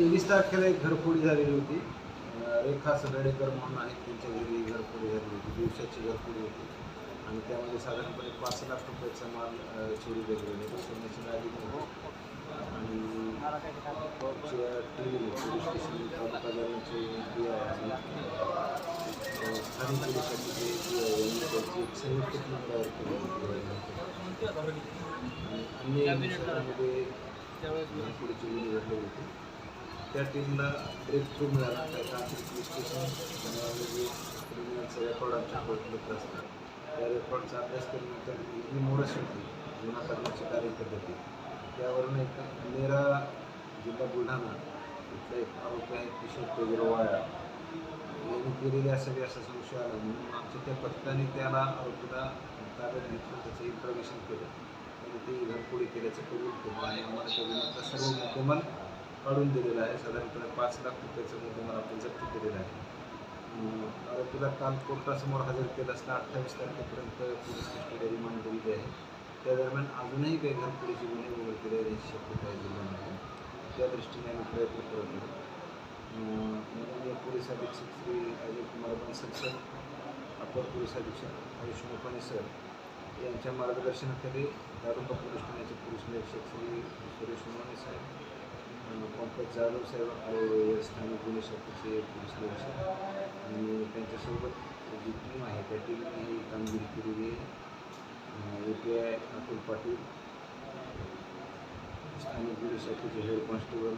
तेवीस तारखेला एक घरफोडी झालेली होती. रेखा सगडेकर म्हणून आहेत त्यांच्या घरी घरफोडी झालेली होती. दिवसाची घरफोडी होती. आणि त्यामध्ये साधारणपणे पाच लाख रुपयाचा माल चोरी गेलेला होता. सोन्याची गाडी आणि पोलीस स्टेशन तालुका दरम्यानचे पी आय स्थानिक पोलिसांची जे पी एक संयुक्त टीम तयार केली आणि अन्य क्षेत्रामध्ये पुढे चोरी घडले होती. त्या टीमला ब्रेक थ्रू मिळाला. त्या तांत्रिक स्टेशन जे क्रिमिनलचं रेकॉर्ड आमच्या कोर्टमध्ये असतात. त्या रेकॉर्डचा अभ्यास केल्यानंतर जी मोडस होती गुन्हा करण्याची कार्यपद्धती त्यावरून एक नेरा जिल्हा बुलढाणा इथला एक आरोपी आहे किशोर तेजराव यांनी केलेली असावी असा संशय आला म्हणून आमच्या त्या पथकाने त्याला आरोपीला ताब्यात घेतलं. त्याचं इन्फॉर्मेशन केलं. आणि ते घरपोडी केल्याचं कबूल केलं. आणि आम्हाला त्या गुन्ह्याचा सर्व मुद्देमाल काढून दिलेला आहे. साधारणपणे पाच लाख रुपयाचा मुद्देमाल आपण जप्त केलेला आहे. आरोपीला काल कोर्टासमोर हजर केलं असता अठ्ठावीस तारखेपर्यंत पोलीस कस्टडी रिमांड दिलेली आहे. त्या दरम्यान अजूनही काही घरपोडीचे गुन्हे उघडकेले येण्याची शक्यता जिल्ह्यामध्ये त्या दृष्टीने आम्ही प्रयत्न करत आहोत पोलीस अधीक्षक श्री अजय कुमार बनसल सर अपर पोलीस अधीक्षक आयुष मोपाने सर यांच्या मार्गदर्शनाखाली दारुंबा पोलीस ठाण्याचे पोलीस निरीक्षक श्री सुरेश मोने साहेब पंकज जाधव साहेब आणि स्थानिक पोलीस शाखेचे पोलीस निरीक्षक आणि त्यांच्यासोबत जी टीम आहे त्या टीमने ही कामगिरी केलेली आहे A P I Atul Patil स्थानिक पोलीस शाखेचे head constable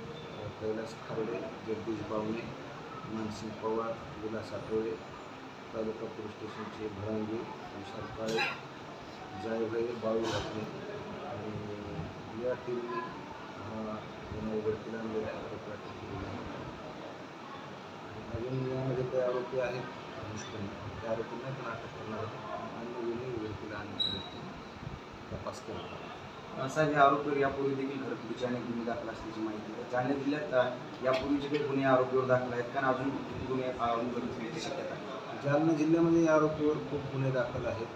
Kailas Kharde Jagdish Bawane Mansingh Pawar Vilas Athawade taluka police स्टेशनचे भरांगी विशाल काळे जायभाई बाळू घातले आणि या टीमने हा गुन्हा उघडकीला अजून यामध्ये काही आरोपी आहेत त्या आरोपींना पण अटक करणार गुन्हे उघडकीला तपास करणार असा हे आरोपीवर यापूर्वी देखील घरगुतीचे अनेक गुन्हे दाखल असल्याची माहिती आहे. जालना जिल्ह्यात यापूर्वीचे काही गुन्हे आरोपीवर दाखल आहेत कारण अजून गुन्हे अ, शक्यता जालना जिल्ह्यामध्ये या आरोपीवर खूप गुन्हे दाखल आहेत.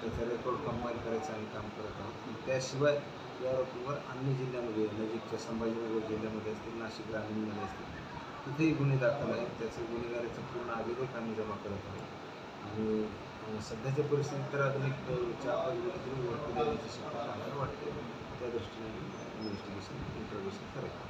त्याचा रेकॉर्ड कंबाईन करायचं आम्ही काम करत आहोत. त्याशिवाय या आरोपीवर अन्य जिल्ह्यामध्ये म्हणजे नजीकच्या संभाजीनगर जिल्ह्यामध्ये असतील नाशिक ग्रामीणमध्ये असतील तिथेही गुन्हे दाखल आहेत. त्याचं गुन्हेगारीचं पूर्ण आवेदक आम्ही जमा करत आहोत. आणि सध्याच्या परिस्थितीत तर अजून एक चार पाच वरती देण्याची शक्यता आम्हाला वाटते. त्या दृष्टीने इन्व्हेस्टिगेशन इंट्रोगेशन करायचं.